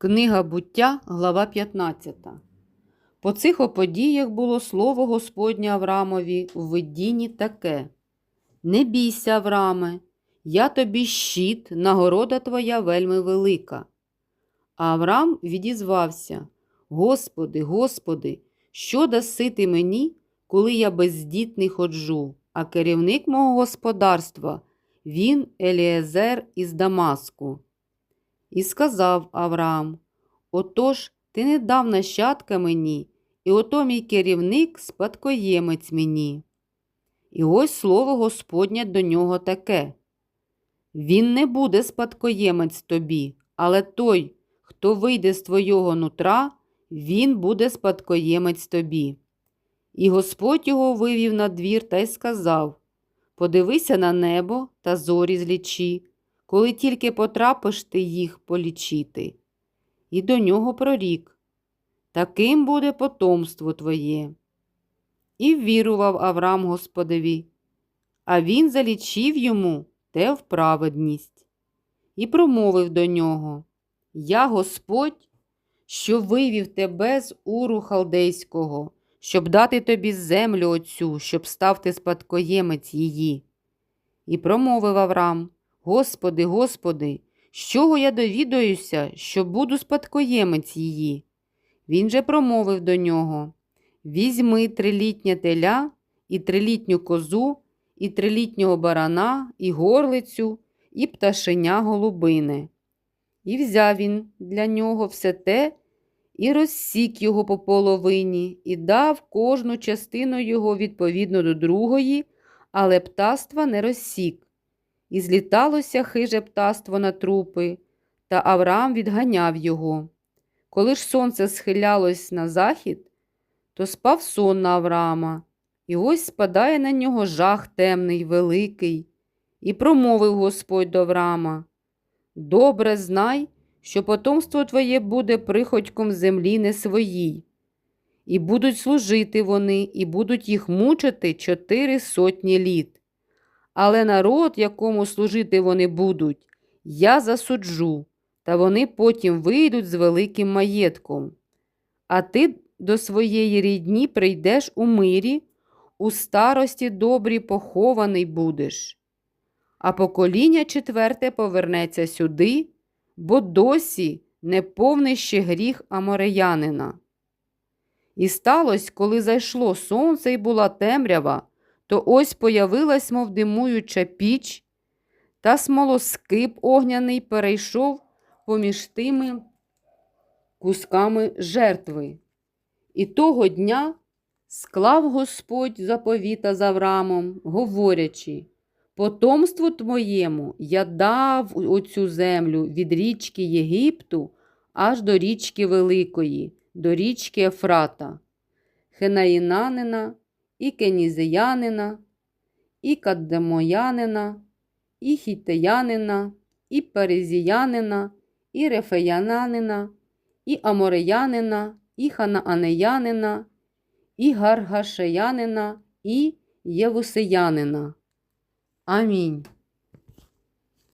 Книга буття, глава 15. По цих оподіях було слово Господнє Аврамові в видінні таке: Не бійся, Авраме, я тобі щит, нагорода твоя вельми велика. А Аврам відізвався: Господи, Господи, що даси ти мені, коли я бездітний ходжу, а керівник мого господарства він Еліезер із Дамаску. І сказав Авраам: Отож, ти не дав нащадка мені, і ото мій керівник спадкоємець мені. І ось слово Господнє до нього таке: Він не буде спадкоємець тобі, але той, хто вийде з твого нутра, він буде спадкоємець тобі. І Господь його вивів на двір та й сказав: Подивися на небо та зорі злічі, коли тільки потрапиш ти їх полічити. І до нього прорік таким буде потомство твоє. І ввірував Авраам Господеві, а він залічив йому те в праведність, і промовив до нього: Я Господь, що вивів тебе з уру халдейського, щоб дати тобі землю оцю, щоб став ти спадкоємець її. І промовив Авраам: Господи, Господи, з чого я довідаюся, що буду спадкоємець її? Він же промовив до нього: Візьми трилітнє теля, і трилітню козу, і трилітнього барана, і горлицю, і пташеня голубине. І взяв він для нього все те, і розсік його по половині, і дав кожну частину його відповідно до другої, але птаства не розсік. І зліталося хиже птаство на трупи, та Авраам відганяв його. Коли ж сонце схилялось на захід, то спав сон на Авраама, і ось спадає на нього жах темний, великий, і промовив Господь до Авраама: Добре знай, що потомство твоє буде приходьком землі не своїй, і будуть служити вони, і будуть їх мучити чотири сотні літ. Але народ, якому служити вони будуть, я засуджу, та вони потім вийдуть з великим маєтком. А ти до своєї рідні прийдеш у мирі, у старості добрі похований будеш. А покоління четверте повернеться сюди, бо досі не повний ще гріх амореянина. І сталося, коли зайшло сонце і була темрява, то ось появилась, мов димуюча піч, та смолоскип огняний перейшов поміж тими кусками жертви. І того дня склав Господь заповіта з Авраамом, говорячи, потомству твоєму я дав оцю землю від річки Єгипту аж до річки Великої, до річки Ефрата, Хенаїнанина, і кенізіянина, і Каддемоянина, і Хітеянина, і Перезіянина, і Рефеянанина, і Амореянина, і Ханаанеянина, і Гаргашеянина, і Євусеянина. Амінь.